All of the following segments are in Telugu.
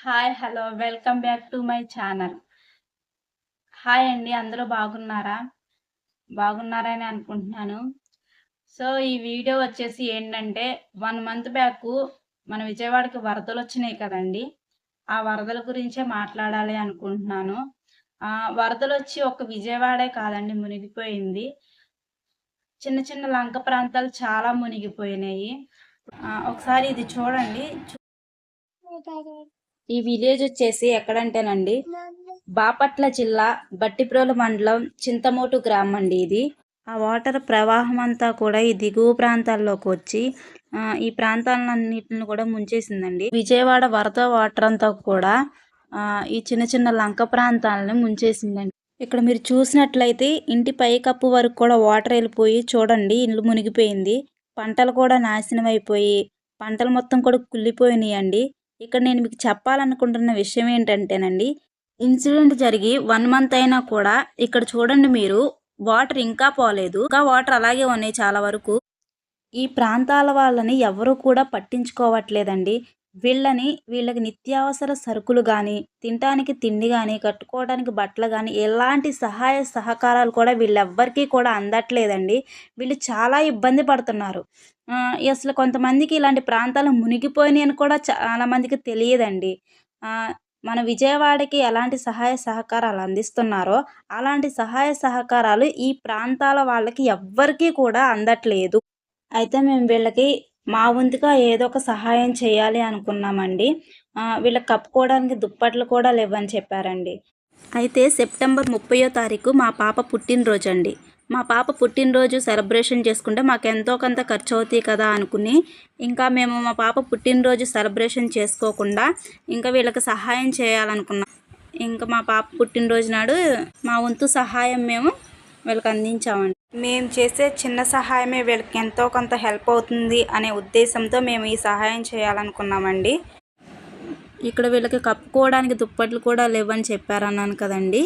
Hi hello welcome back to my channel. Hi అండి అందరూ బాగున్నారా? బాగున్నారని అనుకుంటున్నాను. సో ఈ వీడియో వచ్చేసి ఏంటంటే వన్ మంత్ బ్యాక్ మన విజయవాడకి వరదలు వచ్చినాయి కదండి. ఆ వరదల గురించే మాట్లాడాలి అనుకుంటున్నాను. వరదలు వచ్చి ఒక విజయవాడే కాదండి మునిగిపోయింది. చిన్న చిన్న లంక ప్రాంతాలు చాలా మునిగిపోయినాయి. ఒకసారి ఇది చూడండి. ఈ విలేజ్ వచ్చేసి ఎక్కడంటేనండి? బాపట్ల జిల్లా బట్టిప్రోలు మండలం చింతమోటు గ్రామం అండి ఇది. ఆ వాటర్ ప్రవాహం అంతా కూడా ఈ దిగువ ప్రాంతాల్లోకి వచ్చి ఈ ప్రాంతాలన్నింటిని కూడా ముంచేసిందండి. విజయవాడ వరద వాటర్ అంతా కూడా ఈ చిన్న చిన్న లంక ప్రాంతాలను ముంచేసిందండి. ఇక్కడ మీరు చూసినట్లయితే ఇంటి పైకప్పు వరకు కూడా వాటర్ వెళ్ళిపోయి చూడండి ఇల్లు మునిగిపోయింది. పంటలు కూడా నాశనం అయిపోయి పంటలు మొత్తం కూడా కుళ్ళిపోయినాయండి. అండి ఇక్కడ నేను మీకు చెప్పాలనుకుంటున్న విషయం ఏంటంటేనండి ఇన్సిడెంట్ జరిగి వన్ మంత్ అయినా కూడా ఇక్కడ చూడండి మీరు వాటర్ ఇంకా పోలేదు. ఇంకా వాటర్ అలాగే ఉన్నాయి చాలా వరకు. ఈ ప్రాంతాల వాళ్ళని ఎవరు కూడా పట్టించుకోవట్లేదండి. వీళ్ళని వీళ్ళకి నిత్యావసర సరుకులు కానీ తినటానికి తిండి కానీ కట్టుకోవడానికి బట్టలు కానీ ఎలాంటి సహాయ సహకారాలు కూడా వీళ్ళెవ్వరికీ కూడా అందట్లేదండి. వీళ్ళు చాలా ఇబ్బంది పడుతున్నారు. అసలు కొంతమందికి ఇలాంటి ప్రాంతాలు మునిగిపోయినాయని కూడా చాలామందికి తెలియదండి. మన విజయవాడకి ఎలాంటి సహాయ సహకారాలు అందిస్తున్నారో అలాంటి సహాయ సహకారాలు ఈ ప్రాంతాల వాళ్ళకి ఎవ్వరికీ కూడా అందట్లేదు. అయితే మేము వీళ్ళకి మా వంతుగా ఏదో ఒక సహాయం చేయాలి అనుకున్నామండి. వీళ్ళకి కప్పుకోవడానికి దుప్పట్లు కూడా లేవని చెప్పారండి. అయితే సెప్టెంబర్ ముప్పయో తారీఖు మా పాప పుట్టినరోజు అండి మా పాప పుట్టినరోజు సెలబ్రేషన్ చేసుకుంటే మాకు ఎంతో కొంత ఖర్చు అవుతాయి కదా అనుకుని ఇంకా మేము మా పాప పుట్టినరోజు సెలబ్రేషన్ చేసుకోకుండా ఇంకా వీళ్ళకి సహాయం చేయాలనుకున్నాం. ఇంకా మా పాప పుట్టినరోజు నాడు మా వంతు సహాయం మేము వీళ్ళకి అందించామండి. మేము చేసే చిన్న సహాయమే వీళ్ళకి ఎంతో కొంత హెల్ప్ అవుతుంది అనే ఉద్దేశంతో మేము ఈ సహాయం చేయాలనుకున్నామండి. ఇక్కడ వీళ్ళకి కప్పుకోవడానికి దుప్పట్లు కూడా లేవని చెప్పారన్నాను కదండి.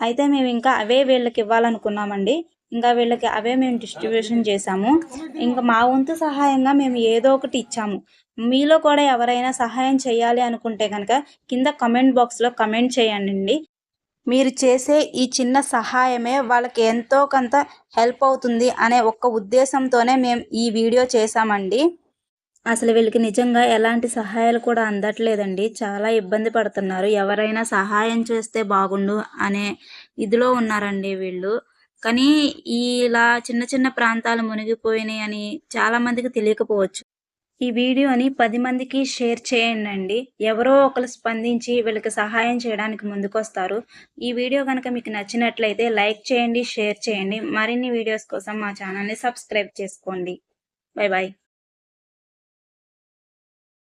అయితే మేము ఇంకా అవే వీళ్ళకి ఇవ్వాలనుకున్నామండి. ఇంకా వీళ్ళకి అవే మేము డిస్ట్రిబ్యూషన్ చేశాము. ఇంకా మా వంతు సహాయంగా మేము ఏదో ఒకటి ఇచ్చాము. మీలో కూడా ఎవరైనా సహాయం చేయాలి అనుకుంటే కనుక కింద కమెంట్ బాక్స్లో కమెంట్ చేయండి. మీరు చేసే ఈ చిన్న సహాయమే వాళ్ళకి ఎంతో కొంత హెల్ప్ అవుతుంది అనే ఒక్క ఉద్దేశంతోనే మేము ఈ వీడియో చేశామండి. అసలు వీళ్ళకి నిజంగా ఎలాంటి సహాయాలు కూడా అందట్లేదండి. చాలా ఇబ్బంది పడుతున్నారు. ఎవరైనా సహాయం చేస్తే బాగుండు అనే ఇదిలో ఉన్నారండి వీళ్ళు. కానీ ఇలా చిన్న చిన్న ప్రాంతాలు మునిగిపోయినాయి అని చాలామందికి తెలియకపోవచ్చు. ఈ వీడియోని పది మందికి షేర్ చేయండి ఎవరో ఒకరు స్పందించి వీళ్ళకి సహాయం చేయడానికి ముందుకొస్తారు. ఈ వీడియో కనుక మీకు నచ్చినట్లయితే లైక్ చేయండి షేర్ చేయండి. మరిన్ని వీడియోస్ కోసం మా ఛానల్ని సబ్స్క్రైబ్ చేసుకోండి. Bye bye